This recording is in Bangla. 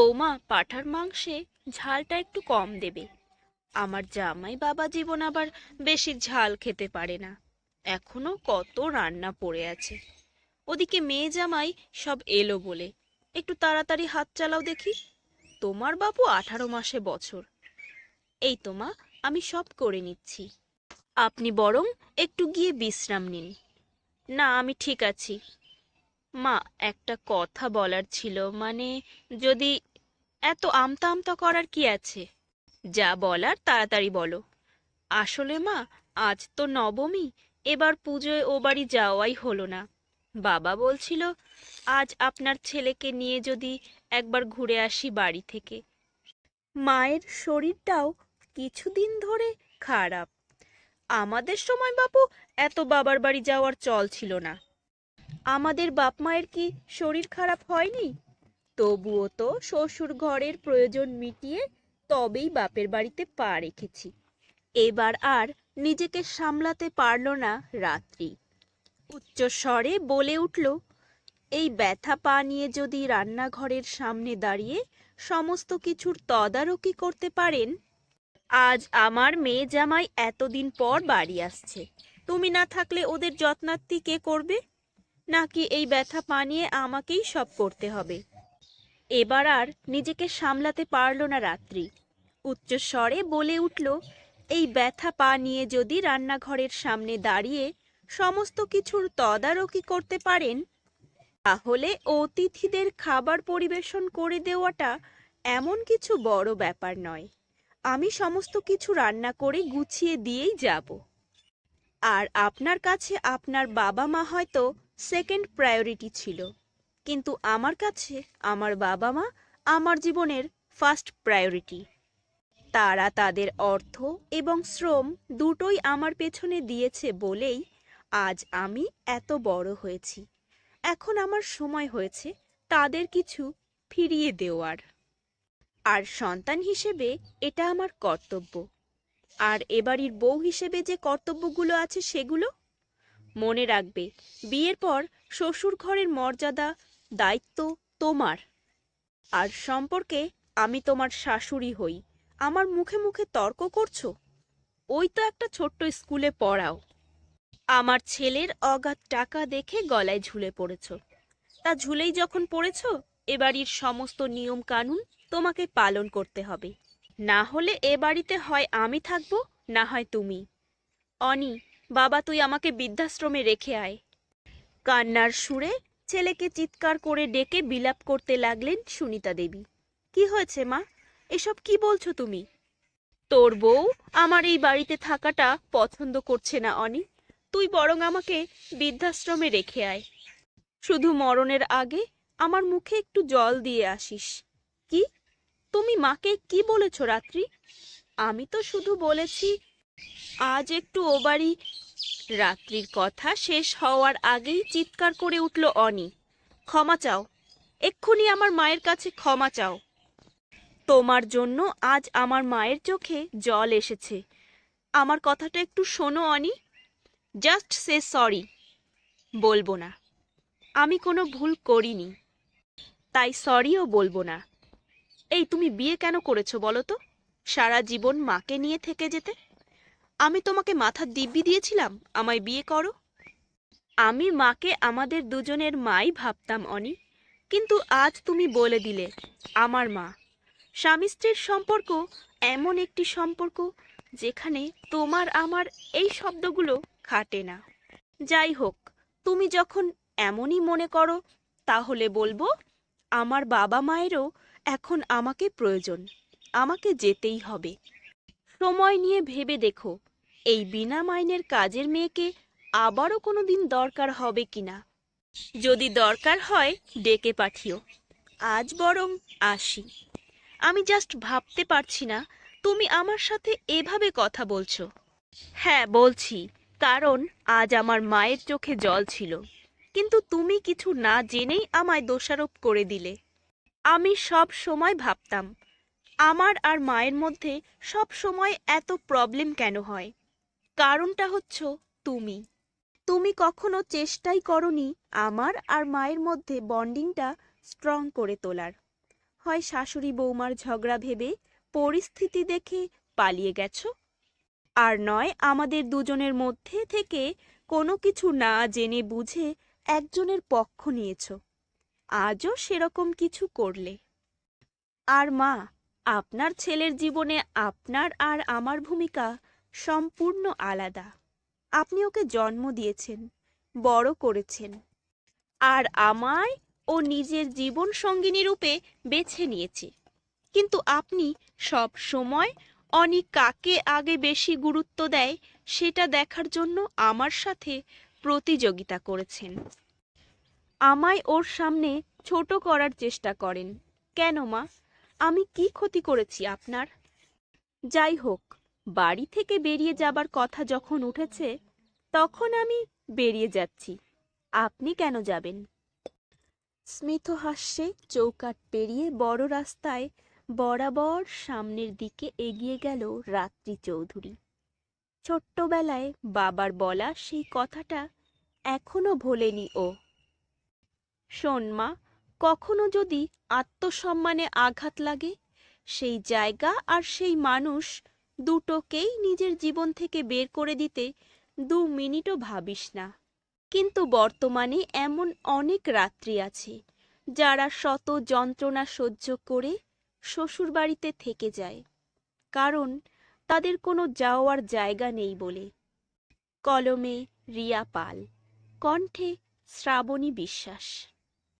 বৌমা পাঠার মাংসে ঝালটা একটু কম দেবে। আমার জামাই বাবা জীবন আবার বেশি ঝাল খেতে পারে না। এখনও কত রান্না পড়ে আছে। ওদিকে মেয়ে জামাই সব এলো বলে, একটু তাড়াতাড়ি হাত চালাও দেখি। তোমার বাবু আঠারো মাসে বছর। এই তোমা আমি সব করে নিচ্ছি। আপনি বরং একটু গিয়ে বিশ্রাম নিন। না, আমি ঠিক আছি। মা, একটা কথা বলার ছিল। মানে যদি এত আমতা আমতা করার কি আছে? যা বলার তাড়াতাড়ি বলো। আসলে মা, আজ তো নবমী, এবার পুজোয় ও বাড়ি যাওয়াই হলো না। বাবা বলছিল, আজ আপনার ছেলেকে নিয়ে যদি একবার ঘুরে আসি বাড়ি থেকে। মায়ের শরীরটাও কিছুদিন ধরে খারাপ। আমাদের সময় বাপু, এত বাবার বাড়ি যাওয়ার চল ছিল না। আমাদের বাপ মায়ের কি শরীর খারাপ হয়নি? তবুও তো শ্বশুর ঘরের প্রয়োজন মিটিয়ে তবেই বাপের বাড়িতে পা রেখেছি। এবার আর নিজেকে সামলাতে পারল না রাত্রি। উচ্চস্বরে বলে উঠল, এই ব্যথা পা নিয়ে যদি রান্নাঘরের সামনে দাঁড়িয়ে সমস্ত কিছুর তদারকি করতে পারেন, আজ আমার মেয়ে জামাই এতদিন পর বাড়ি আসছে। তুমি না থাকলে ওদের যত্নার্থী কে করবে? নাকি এই ব্যথা পা নিয়ে আমাকেই সব করতে হবে? এবার আর নিজেকে সামলাতে পারল না রাত্রি। উচ্চস্বরে বলে উঠল, এই ব্যথা পা নিয়ে যদি রান্নাঘরের সামনে দাঁড়িয়ে সমস্ত কিছুর তদারকি করতে পারেন, তাহলে অতিথিদের খাবার পরিবেশন করে দেওয়াটা এমন কিছু বড় ব্যাপার নয়। আমি সমস্ত কিছু রান্না করে গুছিয়ে দিয়েই যাব। আর আপনার কাছে আপনার বাবা মা হয়তো সেকেন্ড প্রায়োরিটি ছিল। কিন্তু আমার কাছে, আমার বাবা মা আমার জীবনের ফার্স্ট প্রায়োরিটি তারা তাদের অর্থ এবং শ্রম দুটোই আমার পেছনে দিয়েছে বলেই আজ আমি এত বড় হয়েছি। এখন আমার সময় হয়েছে তাদের কিছু ফিরিয়ে দেওয়ার। আর সন্তান হিসেবে এটা আমার কর্তব্য। আর এবাড়ির বউ হিসেবে যে কর্তব্যগুলো আছে সেগুলো? মনে রাখবে, বিয়ের পর শ্বশুর ঘরের মর্যাদা দায়িত্ব তোমার। আর সম্পর্কে আমি তোমার শাশুড়ি হই। আমার মুখে মুখে তর্ক করছ? ওই তো একটা ছোট্ট স্কুলে পড়াও। আমার ছেলের অগাধ টাকা দেখে গলায় ঝুলে পড়েছ। তা ঝুলেই যখন পড়েছ এবাড়ির সমস্ত নিয়ম কানুন তোমাকে পালন করতে হবে। না হলে এ বাড়িতে হয় আমি থাকব, না হয় তুমি। অনি, বাবা তুই আমাকে বৃদ্ধাশ্রমে রেখে আয়। কান্নার সুরে ছেলেকে চিৎকার করে ডেকে বিলাপ করতে লাগলেন সুনিতা দেবী। কি হয়েছে মা? এসব কি বলছো তুমি? তোর বউ আমার এই বাড়িতে থাকাটা পছন্দ করছে না, অনি। তুই বরং আমাকে বৃদ্ধাশ্রমে রেখে আয়। শুধু মরণের আগে আমার মুখে একটু জল দিয়ে আসিস। কি? তুমি মাকে কি বলেছ রাত্রি? আমি তো শুধু বলেছি, আজ একটু ও বাড়ি রাত্রির কথা শেষ হওয়ার আগেই চিৎকার করে উঠল অনি। ক্ষমা চাও। এক্ষুনি আমার মায়ের কাছে ক্ষমা চাও। তোমার জন্য আজ আমার মায়ের চোখে জল এসেছে। আমার কথাটা একটু শোনো অনি। Just say sorry. বলব না। আমি কোনো ভুল করিনি। তাই সরিও বলব না। এই তুমি বিয়ে কেন করেছ বলো তো? সারা জীবন মাকে নিয়ে থেকে যেতে? আমি তোমাকে মাথার দিব্যি দিয়েছিলাম, আমায় বিয়ে করো। আমি মাকে আমাদের দুজনের মাই ভাবতাম, অনি। কিন্তু আজ তুমি বলে দিলে, আমার মা। স্বামী স্ত্রীর সম্পর্ক এমন একটি সম্পর্ক যেখানে তোমার আমার এই শব্দগুলো খাটে না। যাই হোক, তুমি যখন এমনই মনে করো, তাহলে বলব, আমার বাবা মায়েরও এখন আমাকে প্রয়োজন, আমাকে যেতেই হবে। সময় নিয়ে ভেবে দেখো এই বিনা মাইনের কাজের মেয়েকে আবারও কোনো দিন দরকার হবে কিনা? যদি দরকার হয়, ডেকে পাঠিও। আজ বরং আসি। আমি জাস্ট ভাবতে পারছি না, তুমি আমার সাথে এভাবে কথা বলছো। হ্যাঁ বলছি, কারণ আজ আমার মায়ের চোখে জল ছিল। কিন্তু তুমি কিছু না জেনেই আমায় দোষারোপ করে দিলে। আমি সব সময় ভাবতাম, আমার আর মায়ের মধ্যে সব সময় এত প্রবলেম কেন হয়? কারণটা হচ্ছ তুমি। তুমি কখনো চেষ্টাই করনি আমার আর মায়ের মধ্যে বন্ডিংটা স্ট্রং করে তোলার। হয় শাশুড়ি বৌমার ঝগড়া ভেবে পরিস্থিতি দেখে পালিয়ে গেছো? আর নয়, আমাদের দুজনের মধ্যে থেকে কোনো কিছু না জেনে বুঝে একজনের পক্ষ নিয়েছ। আজও সেরকম কিছু করলে। আর মা, আপনার ছেলের জীবনে আপনার আর আমার ভূমিকা সম্পূর্ণ আলাদা। আপনি ওকে জন্ম দিয়েছেন, বড় করেছেন। আর আমায় ও নিজের জীবন সঙ্গিনী রূপে বেছে নিয়েছে। কিন্তু আপনি সব সময় অনি কাকে আগে বেশি গুরুত্ব দেয় সেটা দেখার জন্য আমার সাথে প্রতিযোগিতা করেছেন। আমায় ওর সামনে ছোট করার চেষ্টা করেন। কেন মা? আমি কি ক্ষতি করেছি আপনার? যাই হোক বাড়ি থেকে বেরিয়ে যাবার কথা যখন উঠেছে, তখন আমি বেরিয়ে যাচ্ছি। আপনি কেন যাবেন? স্মিত হাস্যে চৌকাট পেরিয়ে বড় রাস্তায় বরাবর সামনের দিকে এগিয়ে গেল রাত্রি চৌধুরী। ছোট্টবেলায় বাবার বলা সেই কথাটা এখনও ভোলেনি ও। শোন মা, কখনো যদি আত্মসম্মানে আঘাত লাগে, সেই জায়গা আর সেই মানুষ দুটোকেই নিজের জীবন থেকে বের করে দিতে দু মিনিটও ভাবিস না। কিন্তু বর্তমানে এমন অনেক রাত্রি আছে, যারা শত যন্ত্রণা সহ্য করে শ্বশুরবাড়িতে থেকে যায়, কারণ তাদের কোনো যাওয়ার জায়গা নেই বলে। কলমে রিয়া পাল, কণ্ঠে শ্রাবণী বিশ্বাস।